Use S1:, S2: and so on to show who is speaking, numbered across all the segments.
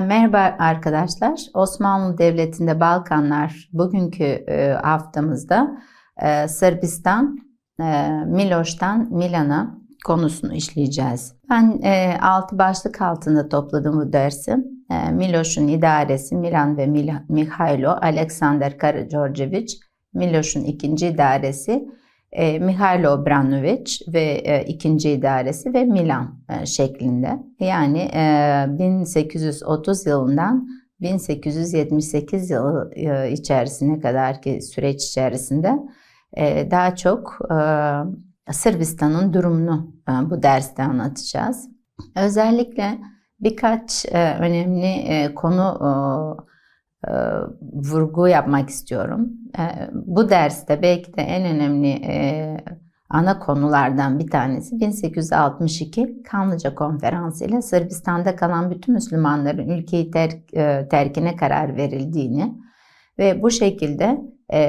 S1: Merhaba arkadaşlar. Osmanlı Devleti'nde Balkanlar bugünkü e, haftamızda e, Sırbistan, e, Miloş'tan Milan'a konusunu işleyeceğiz. Ben altı başlık altında topladım bu dersi. Miloş'un idaresi Milan ve Mihailo Alexander Karađorđević, Miloş'un ikinci idaresi e, Mihailo Obranovic ve e, ikinci idaresi ve Milan e, şeklinde. Yani e, 1830 yılından 1878 yılı e, içerisine kadar ki süreç içerisinde e, daha çok e, Sırbistan'ın durumunu e, bu derste anlatacağız. Özellikle birkaç e, önemli e, konu e, e, vurgu yapmak istiyorum. E, bu derste belki de en önemli e, ana konulardan bir tanesi 1862 Kanlıca Konferansı ile Sırbistan'da kalan bütün Müslümanların ülkeyi terk, terkine karar verildiğini ve bu şekilde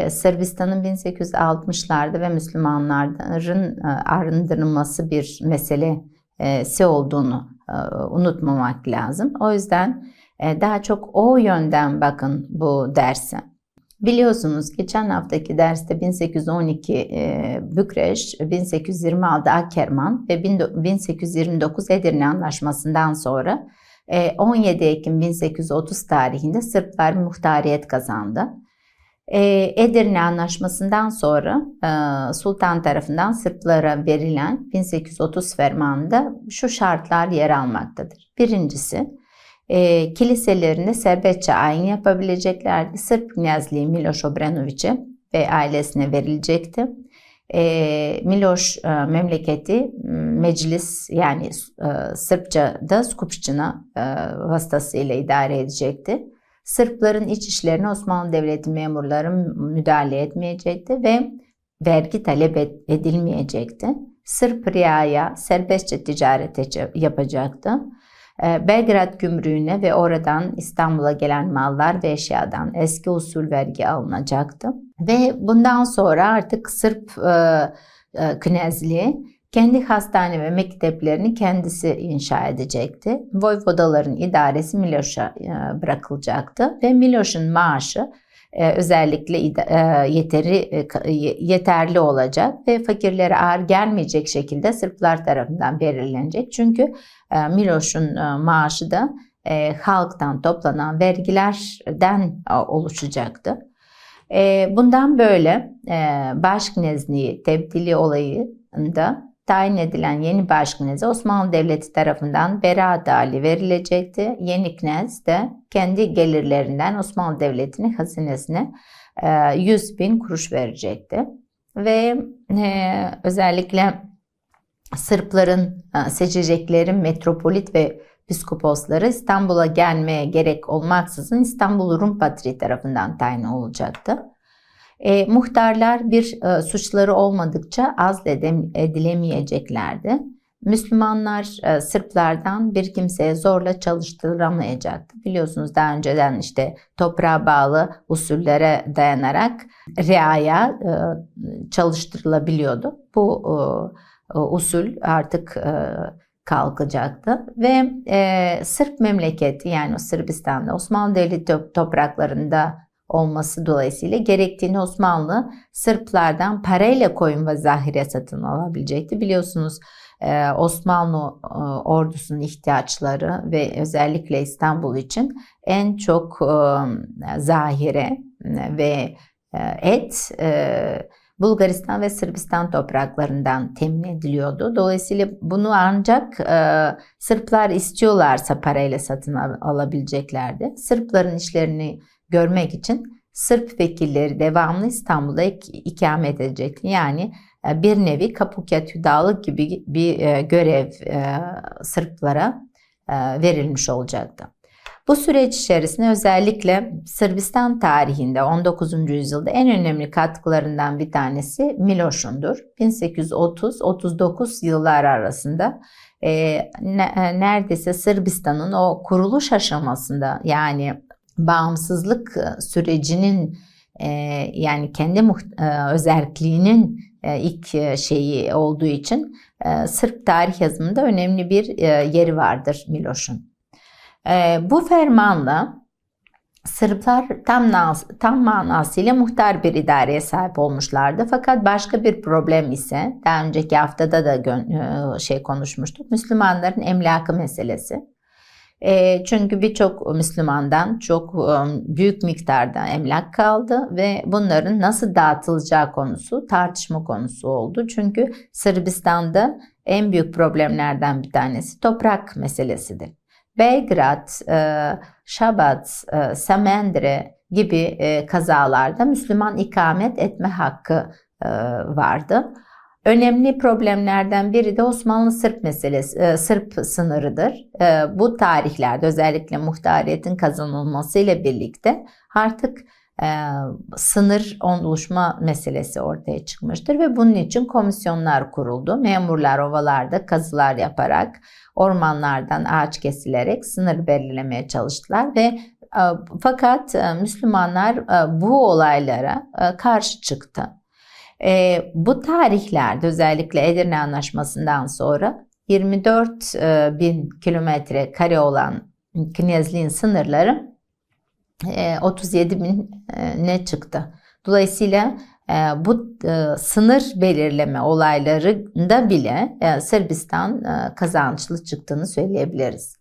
S1: Sırbistan'ın 1860'larda ve Müslümanların arındırılması bir meselesi olduğunu unutmamak lazım. O yüzden daha çok o yönden bakın bu derse. Biliyorsunuz geçen haftaki derste 1812 e, Bükreş, 1826 Akerman ve 1829 Edirne Anlaşması'ndan sonra 17 e, Ekim 1830 tarihinde Sırplar muhtariyet kazandı. Edirne Anlaşması'ndan sonra Sultan tarafından Sırplara verilen 1830 fermanında şu şartlar yer almaktadır. Birincisi, e, kiliselerinde serbestçe ayin yapabileceklerdi. Sırp Knyazliği Miloš Obranovic'e ve ailesine verilecekti. E, Miloš e, memleketi meclis yani e, Sırpça'da Skupşçina e, vasıtasıyla idare edecekti. Sırpların iç işlerine Osmanlı Devleti memurları müdahale etmeyecekti ve vergi talep edilmeyecekti. Sırp riaya serbestçe ticaret yapacaktı. Ee, Belgrad gümrüğüne ve oradan İstanbul'a gelen mallar ve eşyadan eski usul vergi alınacaktı. Ve bundan sonra artık Sırp e, e, Knezli kendi hastane ve mekteplerini kendisi inşa edecekti. Voyvodaların idaresi Miloş'a e, bırakılacaktı ve Miloş'un maaşı özellikle e, yeteri e, yeterli olacak ve fakirlere ağır gelmeyecek şekilde Sırplar tarafından belirlenecek. Çünkü Miloş'un maaşı da halktan toplanan vergilerden oluşacaktı. Bundan böyle başknezliği tebdili olayında tayin edilen yeni başkneze Osmanlı Devleti tarafından beraat hali verilecekti. Yeni knez de kendi gelirlerinden Osmanlı Devleti'nin hazinesine 100 e, bin kuruş verecekti. Ve e, özellikle Sırpların e, seçecekleri metropolit ve piskoposları İstanbul'a gelmeye gerek olmaksızın İstanbul Rum Patriği tarafından tayin olacaktı. E, muhtarlar bir e, suçları olmadıkça azledilemeyeceklerdi. Müslümanlar e, Sırplardan bir kimseye zorla çalıştırılamayacaktı. Biliyorsunuz daha önceden işte toprağa bağlı usullere dayanarak riaya e, çalıştırılabiliyordu. Bu e, usul artık e, kalkacaktı ve e, Sırp memleketi yani Sırbistan'da Osmanlı Devleti topraklarında olması dolayısıyla gerektiğini Osmanlı Sırplardan parayla koyun ve zahire satın alabilecekti. Biliyorsunuz e, Osmanlı e, ordusunun ihtiyaçları ve özellikle İstanbul için en çok e, zahire ve et Bulgaristan ve Sırbistan topraklarından temin ediliyordu. Dolayısıyla bunu ancak Sırplar istiyorlarsa parayla satın alabileceklerdi. Sırpların işlerini görmek için Sırp vekilleri devamlı İstanbul'da ikamet edecek. Yani e, bir nevi Kapukya Tüdağlık gibi bir e, görev e, Sırplara verilmiş olacaktı. Bu süreç içerisinde özellikle Sırbistan tarihinde 19. yüzyılda en önemli katkılarından bir tanesi Miloş'undur. 1830-39 yıllar arasında neredeyse Sırbistan'ın o kuruluş aşamasında yani bağımsızlık e, sürecinin e, yani kendi e, özelliğinin ilk şeyi olduğu için Sırp tarih yazımında önemli bir yeri vardır Miloş'un. Bu fermanla Sırplar tam, tam manasıyla muhtar bir idareye sahip olmuşlardı. Fakat başka bir problem ise daha önceki haftada da şey konuşmuştuk. Müslümanların emlakı meselesi. E, çünkü birçok Müslümandan çok büyük miktarda emlak kaldı ve bunların nasıl dağıtılacağı konusu tartışma konusu oldu. Çünkü Sırbistan'da en büyük problemlerden bir tanesi toprak meselesidir. Belgrad, e, Şabat, e, Samandre gibi e, kazalarda Müslüman ikamet etme hakkı e, vardı. Önemli problemlerden biri de Osmanlı Sırp meselesi, e, Sırp sınırıdır. E, bu tarihlerde özellikle muhtariyetin kazanılması ile birlikte artık e, sınır oluşma meselesi ortaya çıkmıştır ve bunun için komisyonlar kuruldu. Memurlar ovalarda kazılar yaparak ormanlardan ağaç kesilerek sınır belirlemeye çalıştılar ve fakat Müslümanlar bu olaylara karşı çıktı. E, bu tarihlerde özellikle Edirne Anlaşması'ndan sonra 24 e, bin kilometre kare olan Knezliğin sınırları 37 e, bin e, ne çıktı. Dolayısıyla e, bu sınır belirleme olaylarında bile Sırbistan kazançlı çıktığını söyleyebiliriz.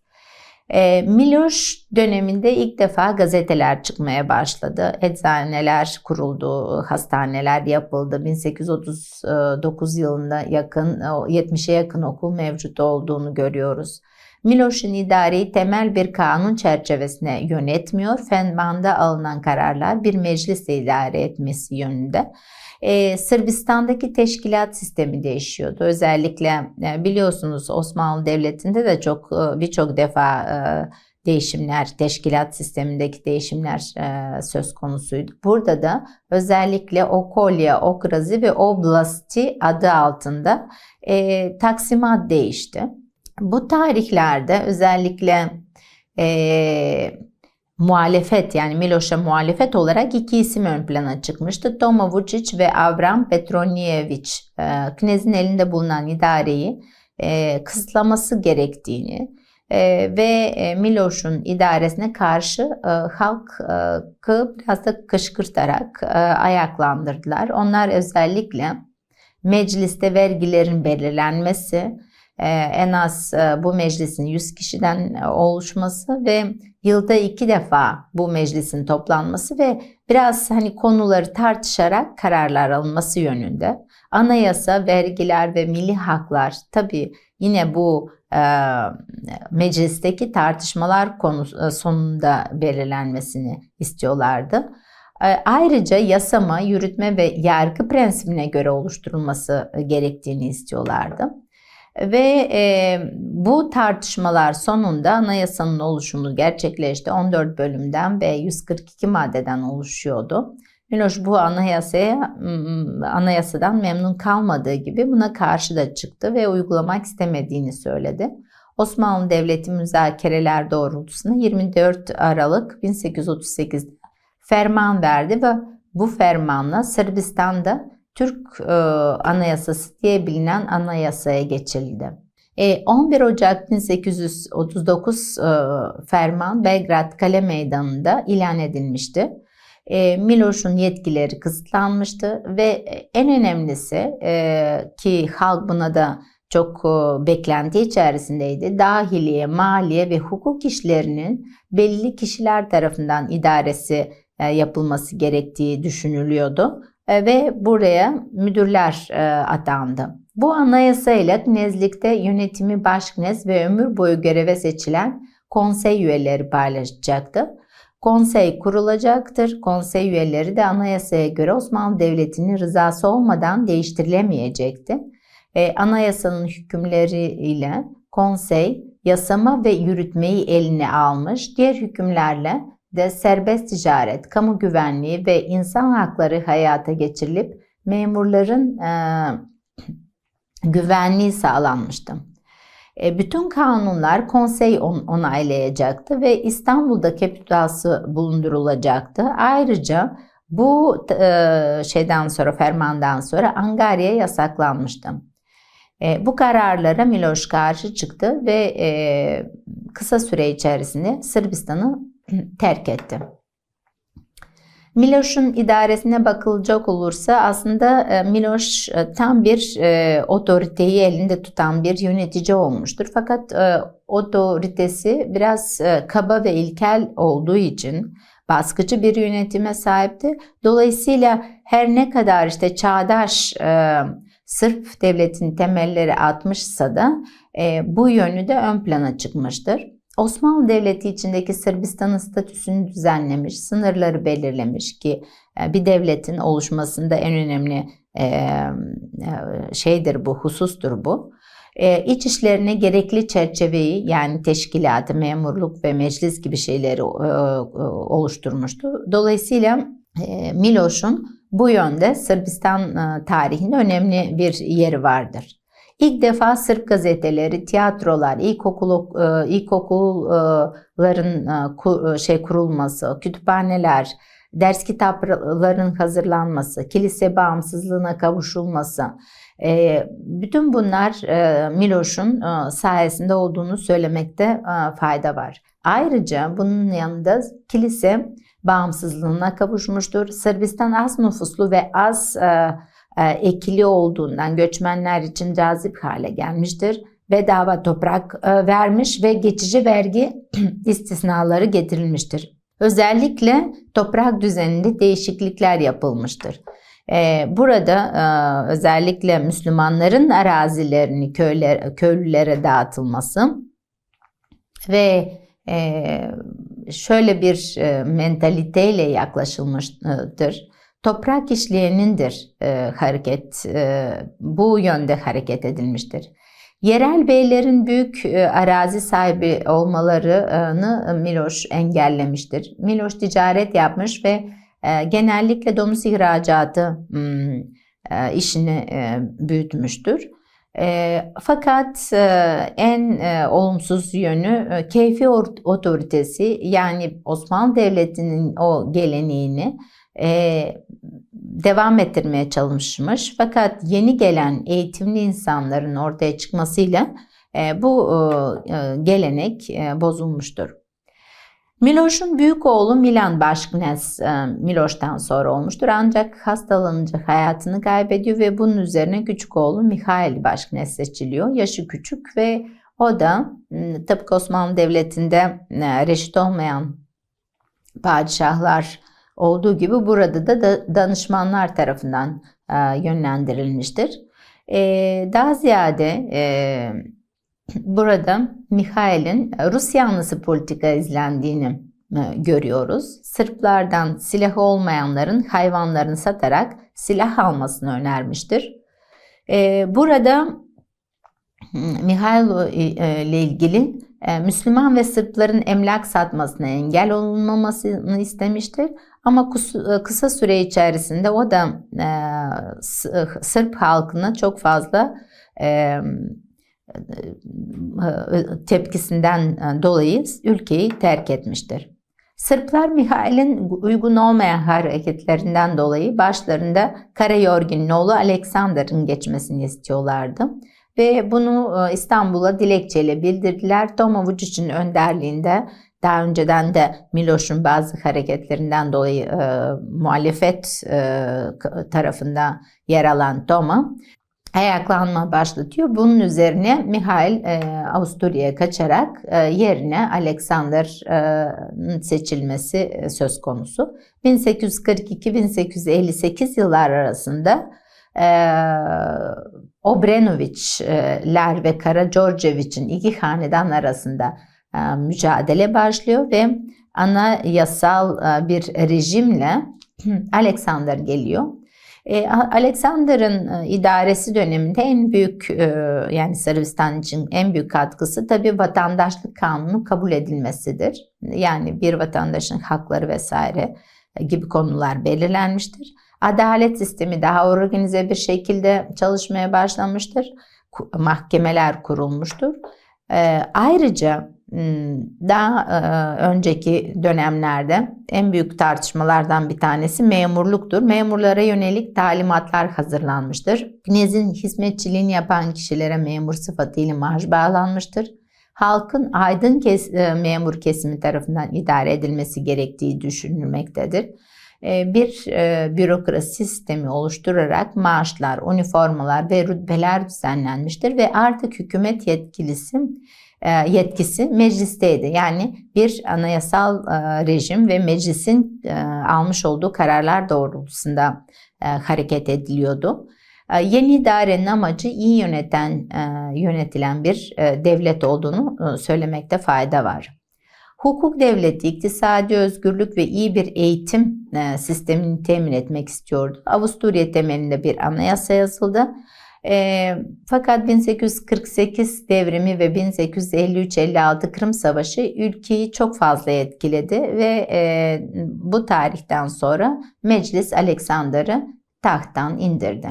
S1: Miloš döneminde ilk defa gazeteler çıkmaya başladı. Eczaneler kuruldu, hastaneler yapıldı. 1839 yılında yakın, 70'e yakın okul mevcut olduğunu görüyoruz. Miloš'un idareyi temel bir kanun çerçevesine yönetmiyor. Fenman'da alınan kararlar bir meclisle idare etmesi yönünde. Ee, Sırbistan'daki teşkilat sistemi değişiyordu. Özellikle e, biliyorsunuz Osmanlı Devleti'nde de çok e, birçok defa e, değişimler, teşkilat sistemindeki değişimler söz konusuydu. Burada da özellikle Okolya, Okrazi ve Oblasti adı altında taksimat değişti. Bu tarihlerde özellikle muhalefet yani Miloš'a muhalefet olarak iki isim ön plana çıkmıştı. Toma Vučić ve Avram Petronijević e, Knez'in elinde bulunan idareyi e, kısıtlaması gerektiğini e, ve e, Miloš'un idaresine karşı halkı biraz da kışkırtarak ayaklandırdılar. Onlar özellikle mecliste vergilerin belirlenmesi, ee, en az e, bu meclisin 100 kişiden e, oluşması ve yılda iki defa bu meclisin toplanması ve biraz hani konuları tartışarak kararlar alınması yönünde. Anayasa, vergiler ve milli haklar tabii yine bu e, meclisteki tartışmalar konu e, sonunda belirlenmesini istiyorlardı. Ayrıca yasama, yürütme ve yargı prensibine göre oluşturulması gerektiğini istiyorlardı. Ve e, bu tartışmalar sonunda anayasanın oluşumu gerçekleşti. 14 bölümden ve 142 maddeden oluşuyordu. Miloš bu anayasaya anayasadan memnun kalmadığı gibi buna karşı da çıktı ve uygulamak istemediğini söyledi. Osmanlı Devleti müzakereler doğrultusunda 24 Aralık 1838'de ferman verdi ve bu fermanla Sırbistan'da Türk e, Anayasası diye bilinen anayasaya geçildi. E, 11 Ocak 1839 e, ferman Belgrad Kale Meydanı'nda ilan edilmişti. E, Miloš'un yetkileri kısıtlanmıştı ve en önemlisi e, ki halk buna da çok e, beklenti içerisindeydi. Dahiliye, maliye ve hukuk işlerinin belli kişiler tarafından idaresi e, yapılması gerektiği düşünülüyordu. E, ve buraya müdürler e, atandı. Bu anayasa ile Knezlik'te yönetimi başknez ve ömür boyu göreve seçilen konsey üyeleri paylaşacaktı. Konsey kurulacaktır. Konsey üyeleri de anayasaya göre Osmanlı Devleti'nin rızası olmadan değiştirilemeyecekti. E, anayasanın hükümleri ile konsey yasama ve yürütmeyi eline almış, diğer hükümlerle de serbest ticaret, kamu güvenliği ve insan hakları hayata geçirilip memurların e, güvenliği sağlanmıştı. E, bütün kanunlar konsey on, onaylayacaktı ve İstanbul'da kapitülası bulundurulacaktı. Ayrıca bu e, şeyden sonra fermandan sonra Angarya yasaklanmıştı. E, bu kararlara Miloš karşı çıktı ve e, kısa süre içerisinde Sırbistan'ı terk etti. Miloš'un idaresine bakılacak olursa aslında e, Miloš e, tam bir e, otoriteyi elinde tutan bir yönetici olmuştur. Fakat otoritesi biraz kaba ve ilkel olduğu için baskıcı bir yönetime sahipti. Dolayısıyla her ne kadar işte çağdaş Sırp devletin temelleri atmışsa da bu yönü de ön plana çıkmıştır. Osmanlı Devleti içindeki Sırbistan'ın statüsünü düzenlemiş, sınırları belirlemiş ki e, bir devletin oluşmasında en önemli e, e, şeydir bu, husustur bu. İç işlerine gerekli çerçeveyi yani teşkilatı, memurluk ve meclis gibi şeyleri oluşturmuştu. Dolayısıyla Miloš'un bu yönde Sırbistan tarihinde önemli bir yeri vardır. İlk defa Sırp gazeteleri, tiyatrolar, ilkokul e, ilkokulların e, e, şey kurulması, kütüphaneler, ders kitaplarının hazırlanması, kilise bağımsızlığına kavuşulması, bütün bunlar Miloš'un sayesinde olduğunu söylemekte fayda var. Ayrıca bunun yanında kilise bağımsızlığına kavuşmuştur. Sırbistan az nüfuslu ve az e, ekili olduğundan göçmenler için cazip hale gelmiştir. Bedava toprak e, vermiş ve geçici vergi istisnaları getirilmiştir. Özellikle toprak düzeninde değişiklikler yapılmıştır. E, burada özellikle Müslümanların arazilerini köyler, köylülere dağıtılması ve şöyle bir mentaliteyle yaklaşılmıştır toprak işleyenindir e, hareket, e, bu yönde hareket edilmiştir. Yerel beylerin büyük e, arazi sahibi olmalarını Miloş engellemiştir. Miloş ticaret yapmış ve e, genellikle domuz ihracatı hmm, e, işini e, büyütmüştür. E, fakat e, en e, olumsuz yönü e, keyfi otoritesi yani Osmanlı Devleti'nin o geleneğini e, devam ettirmeye çalışmış. Fakat yeni gelen eğitimli insanların ortaya çıkmasıyla e, bu e, e gelenek e, bozulmuştur. Miloš'un büyük oğlu Milan Başknes e, Miloš'tan sonra olmuştur ancak hastalanınca hayatını kaybediyor ve bunun üzerine küçük oğlu Mihail Başknes seçiliyor. Yaşı küçük ve o da tıpkı Osmanlı Devleti'nde e, reşit olmayan padişahlar olduğu gibi burada da danışmanlar tarafından e, yönlendirilmiştir. E, daha ziyade e, burada Mihail'in Rus yanlısı politika izlendiğini görüyoruz. Sırplardan silahı olmayanların hayvanlarını satarak silah almasını önermiştir. Burada Mihail ile ilgili Müslüman ve Sırpların emlak satmasına engel olunmamasını istemiştir. Ama e, kısa süre içerisinde o da e, e, Sırp halkına çok fazla tepkisinden dolayı ülkeyi terk etmiştir. Sırplar Mihail'in uygun olmayan hareketlerinden dolayı başlarında Karayorgin'in oğlu Alexander'ın geçmesini istiyorlardı. Ve bunu İstanbul'a dilekçeyle bildirdiler. Toma Vucic'in önderliğinde daha önceden de Miloš'un bazı hareketlerinden dolayı e, muhalefet e, tarafında yer alan Toma ayaklanma başlatıyor. Bunun üzerine Mihail e, Avusturya'ya kaçarak e, yerine Alexander'ın seçilmesi söz konusu. 1842-1858 yıllar arasında e, Obrenoviçler ve Karađorđević'in iki hanedan arasında e, mücadele başlıyor ve ana yasal e, bir rejimle Alexander geliyor. E, Alexander'ın idaresi döneminde en büyük yani Sırbistan için en büyük katkısı tabii vatandaşlık kanunu kabul edilmesidir. Yani bir vatandaşın hakları vesaire gibi konular belirlenmiştir. Adalet sistemi daha organize bir şekilde çalışmaya başlamıştır. Mahkemeler kurulmuştur. Ayrıca Hmm, daha e, önceki dönemlerde en büyük tartışmalardan bir tanesi memurluktur. Memurlara yönelik talimatlar hazırlanmıştır. Knez'in hizmetçiliğini yapan kişilere memur sıfatıyla maaş bağlanmıştır. Halkın aydın kes, e, memur kesimi tarafından idare edilmesi gerektiği düşünülmektedir. E, bir bürokrasi sistemi oluşturarak maaşlar, üniformalar ve rütbeler düzenlenmiştir ve artık hükümet yetkilisi e, yetkisi meclisteydi. Yani bir anayasal e, rejim ve meclisin e, almış olduğu kararlar doğrultusunda hareket ediliyordu. Yeni idarenin amacı iyi yöneten, yönetilen bir devlet olduğunu söylemekte fayda var. Hukuk devleti iktisadi özgürlük ve iyi bir eğitim sistemini temin etmek istiyordu. Avusturya temelinde bir anayasa yazıldı e, fakat 1848 devrimi ve 1853-56 Kırım Savaşı ülkeyi çok fazla etkiledi ve e, bu tarihten sonra Meclis Alexander'ı tahttan indirdi.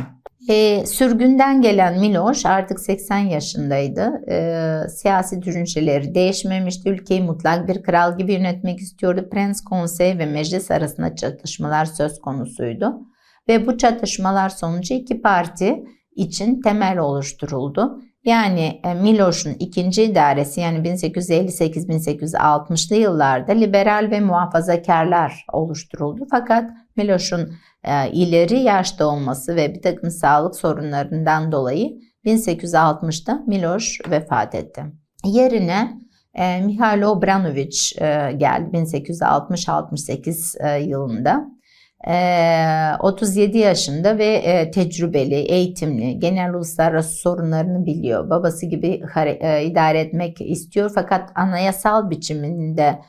S1: E, sürgünden gelen Miloš artık 80 yaşındaydı. E, siyasi düşünceleri değişmemişti. Ülkeyi mutlak bir kral gibi yönetmek istiyordu. Prens Konsey ve meclis arasında çatışmalar söz konusuydu. Ve bu çatışmalar sonucu iki parti için temel oluşturuldu. Yani e, Miloš'un ikinci idaresi yani 1858-1860'lı yıllarda liberal ve muhafazakarlar oluşturuldu. Fakat Miloš'un e, ileri yaşta olması ve bir takım sağlık sorunlarından dolayı 1860'da Miloš vefat etti. Yerine e, Mihail Obranović e, geldi 1860-68 e, yılında. 37 yaşında ve tecrübeli, eğitimli, genel uluslararası sorunlarını biliyor. Babası gibi idare etmek istiyor fakat anayasal biçiminde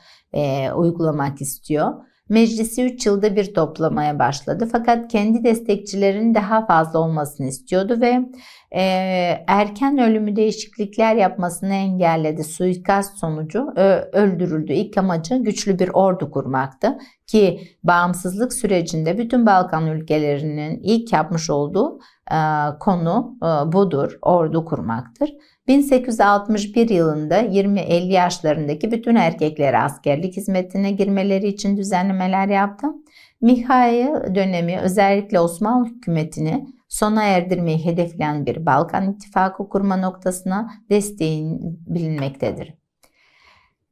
S1: uygulamak istiyor. Meclisi 3 yılda bir toplamaya başladı. Fakat kendi destekçilerinin daha fazla olmasını istiyordu ve e, erken ölümü değişiklikler yapmasını engelledi. Suikast sonucu ö, öldürüldü. İlk amacı güçlü bir ordu kurmaktı ki bağımsızlık sürecinde bütün Balkan ülkelerinin ilk yapmış olduğu e, konu e, budur, ordu kurmaktır. 1861 yılında 20-50 yaşlarındaki bütün erkeklere askerlik hizmetine girmeleri için düzenlemeler yaptı. Mihail dönemi özellikle Osmanlı hükümetini sona erdirmeyi hedefleyen bir Balkan İttifakı kurma noktasına desteğin bilinmektedir.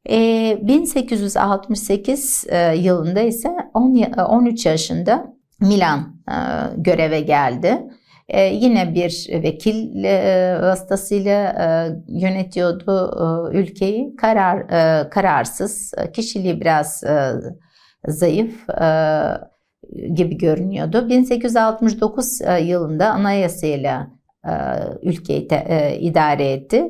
S1: 1868 e, e, yılında ise 13 yaşında Milan e, göreve geldi. Ee, yine bir vekil e, vasıtasıyla e, yönetiyordu e, ülkeyi. Karar e, kararsız, kişiliği biraz e, zayıf e, gibi görünüyordu. 1869 e, yılında anayasayla e, ülkeyi te, idare etti.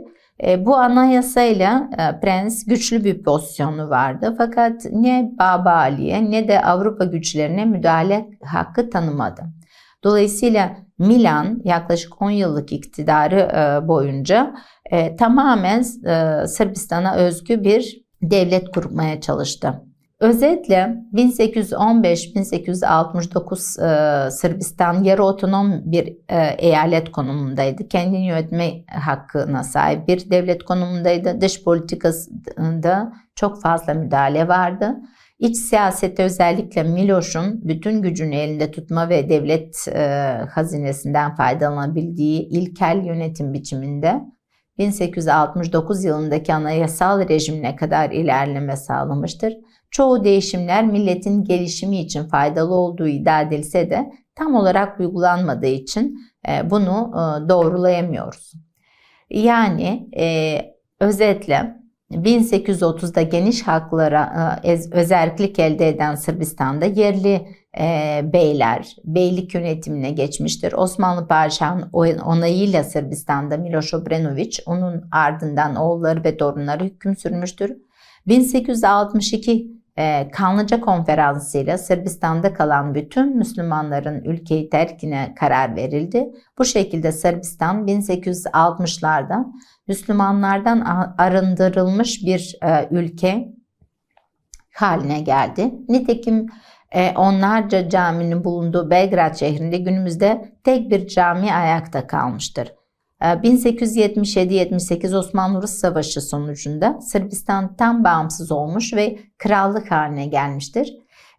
S1: Bu anayasayla prens güçlü bir pozisyonu vardı fakat ne Baba Ali'ye ne de Avrupa güçlerine müdahale hakkı tanımadı. Dolayısıyla Milan yaklaşık 10 yıllık iktidarı boyunca tamamen Sırbistan'a özgü bir devlet kurmaya çalıştı. Özetle 1815-1869 Sırbistan yarı otonom bir eyalet konumundaydı. Kendini yönetme hakkına sahip bir devlet konumundaydı. Dış politikasında çok fazla müdahale vardı. İç siyasette özellikle Miloš'un bütün gücünü elinde tutma ve devlet e, hazinesinden faydalanabildiği ilkel yönetim biçiminde 1869 yılındaki anayasal rejimine kadar ilerleme sağlamıştır. Çoğu değişimler milletin gelişimi için faydalı olduğu iddia edilse de tam olarak uygulanmadığı için e, bunu e, doğrulayamıyoruz. Yani e, özetle 1830'da geniş haklara özerklik elde eden Sırbistan'da yerli beyler beylik yönetimine geçmiştir. Osmanlı Padişahı'nın onayıyla Sırbistan'da Miloš Obrenović, onun ardından oğulları ve torunları hüküm sürmüştür. 1862 e, Kanlıca Konferansı ile Sırbistan'da kalan bütün Müslümanların ülkeyi terkine karar verildi. Bu şekilde Sırbistan 1860'lardan Müslümanlardan arındırılmış bir e, ülke haline geldi. Nitekim e, onlarca caminin bulunduğu Belgrad şehrinde günümüzde tek bir cami ayakta kalmıştır. Ee, 1877-78 Osmanlı-Rus Savaşı sonucunda Sırbistan tam bağımsız olmuş ve krallık haline gelmiştir.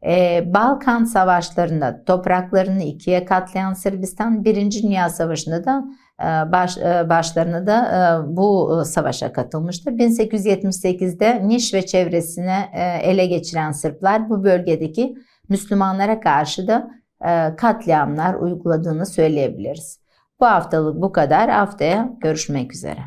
S1: Ee, Balkan Savaşlarında topraklarını ikiye katlayan Sırbistan, Birinci Dünya Savaşı'nda da e, baş, e, başlarına da e, bu savaşa katılmıştır. 1878'de Niş ve çevresine ele geçiren Sırplar bu bölgedeki Müslümanlara karşı da katliamlar uyguladığını söyleyebiliriz. Bu haftalık bu kadar. Haftaya görüşmek üzere.